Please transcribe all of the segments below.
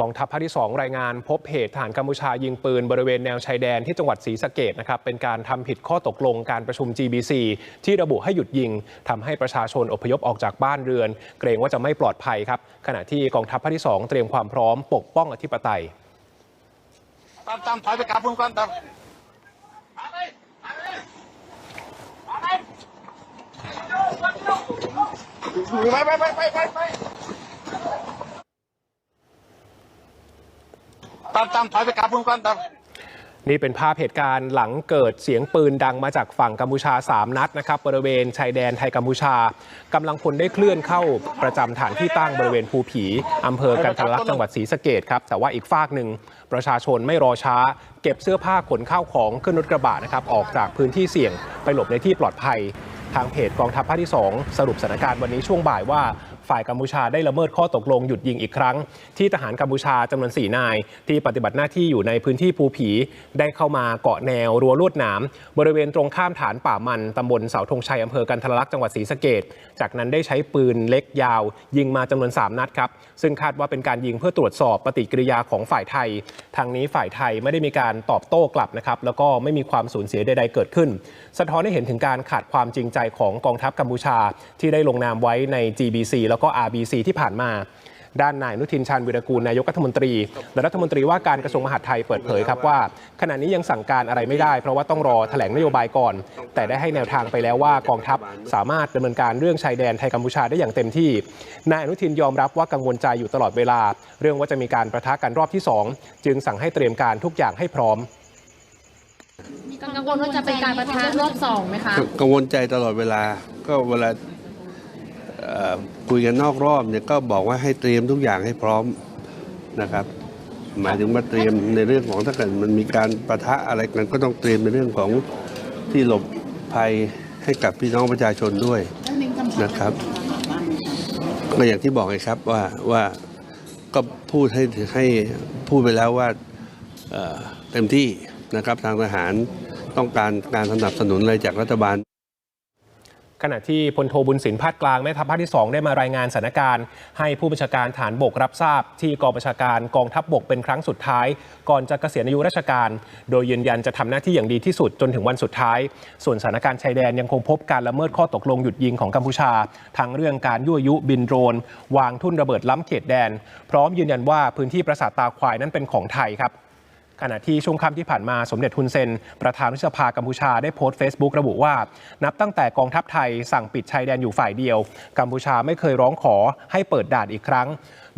กองทัพภาคที่ 2 รายงานพบเหตุทหารกัมพูชายิงปืนบริเวณแนวชายแดนที่จังหวัดศรีสะเกดนะครับเป็นการทำผิดข้อตกลงการประชุม GBC ที่ระบุให้หยุดยิงทำให้ประชาชนอพยพออกจากบ้านเรือน เกรงว่าจะไม่ปลอดภัยครับ ขณะที่กองทัพภาคที่ 2 เตรียมความพร้อมปกป้องอธิปไตยตามตามถอยไปกับพุ่งก่อนตามไปไปไปไปไปไป ตามตามถอยไปกลับพุ่งก่อนตามนี่เป็นภาพเหตุการณ์หลังเกิดเสียงปืนดังมาจากฝั่งกัมพูชา 3 นัดนะครับบริเวณชายแดนไทยกัมพูชากำลังพลได้เคลื่อนเข้าประจำฐานที่ตั้งบริเวณภูผีอำเภอกันทรลักษณ์จังหวัดศรีสะเกดครับแต่ว่าอีกฝากหนึ่งประชาชนไม่รอช้า เก็บเสื้อผ้าขนข้าวของขึ้นรถกระบะนะครับออกจากพื้นที่เสี่ยงไปหลบในที่ปลอดภัย ทางเพจกองทัพภาคที่ 2 สรุปสถานการณ์วันนี้ช่วงบ่ายว่า ฝ่ายกัมพูชาได้ละเมิดข้อตกลงหยุดยิงอีกครั้ง ที่ทหารกัมพูชาจำนวน4นาย ที่ปฏิบัติหน้าที่อยู่ในพื้นที่ภูผีได้เข้ามาเกาะแนวรั้วลวดหนาม บริเวณตรงข้ามฐานป่ามันตำบลเสาธงชัยอำเภอกันทรลักษณ์จังหวัดศรีสะเกดจากนั้นได้ใช้ปืนเล็กยาว ยิงมาจำนวน 3 นัดครับ ซึ่งคาดว่าเป็นการยิงเพื่อตรวจสอบปฏิกิริยาของฝ่ายไทย ทางนี้ฝ่ายไทยไม่ได้มีการตอบโต้กลับนะครับแล้วก็ไม่มีความสูญเสียใดๆเกิดขึ้น สะท้อนให้เห็นถึงการขาดความจริงใจของกองทัพกัมพูชา ที่ได้ลงนามไว้ใน GBC แล้วก็ RBC ที่ผ่านมา ด้านนายอนุทินชาญวิรกูลนายกรัฐมนตรีและรัฐมนตรีว่าการกระทรวงมหาดไทยเปิดเผยครับว่า ขณะนี้ยังสั่งการอะไรไม่ได้ เพราะว่าต้องรอแถลงนโยบายก่อน แต่ได้ให้แนวทางไปแล้วว่ากองทัพสามารถดำเนินการเรื่องชายแดนไทยกัมพูชาได้อย่างเต็มที่นายอนุทินยอมรับว่ากังวลใจอยู่ตลอดเวลา เรื่องว่าจะมีการประทะกันรอบที่สองจึงสั่งให้เตรียมการทุกอย่างให้พร้อมกังวลว่าจะเป็นการประทะรอบสองไหมคะกังวลใจตลอดเวลาก็เวลาเอ่อ คุยกันนอกรอบเนี่ยก็บอกว่าให้เตรียมทุกอย่างให้พร้อมนะครับ หมายถึงว่าเตรียมในเรื่องของถ้าเกิดมันมีการประทะอะไรกันก็ต้องเตรียมในเรื่องของที่หลบภัยให้กับพี่น้องประชาชนด้วยนะครับก็อย่างที่บอกไงครับว่าว่าก็พูดให้ให้พูดไปแล้วว่าเอ่อเต็มที่นะครับทางทหารต้องการการสนับสนุนอะไรจากรัฐบาลข ณะที่พลโทบุญสินภาคกลางแม่ทัพภาคที่ 2 ได้มารายงานสถานการณ์ ให้ผู้บัญชาการฐานบกรับทราบ ที่กองบัญชาการกองทัพบกเป็นครั้งสุดท้าย ก่อนจะเกษียณอายุราชการ โดยยืนยันจะทำหน้าที่อย่างดีที่สุดจนถึงวันสุดท้าย ส่วนสถานการณ์ชายแดนยังคงพบการละเมิดข้อตกลงหยุดยิงของกัมพูชาทั้งเรื่องการยั่วยุบินโดรน วางทุ่นระเบิดล้ำเขตแดน พร้อมยืนยันว่าพื้นที่ปราสาทตาควายนั้นเป็นของไทยครับ ขณะที่ช่วงค่ำที่ผ่านมาสมเด็จฮุนเซน ประธานรัฐสภากัมพูชาได้โพสต์ Facebook ระบุว่า นับตั้งแต่กองทัพไทยสั่งปิดชายแดนอยู่ฝ่ายเดียว กัมพูชาไม่เคยร้องขอให้เปิดด่านอีกครั้ง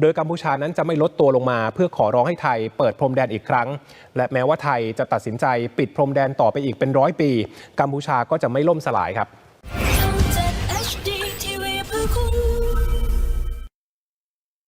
โดยกัมพูชานั้นจะไม่ลดตัวลงมา เพื่อขอร้องให้ไทยเปิดพรมแดนอีกครั้ง และแม้ว่าไทยจะตัดสินใจปิดพรมแดนต่อไปอีกเป็นร้อยปี กัมพูชาก็จะไม่ล่มสลายครับ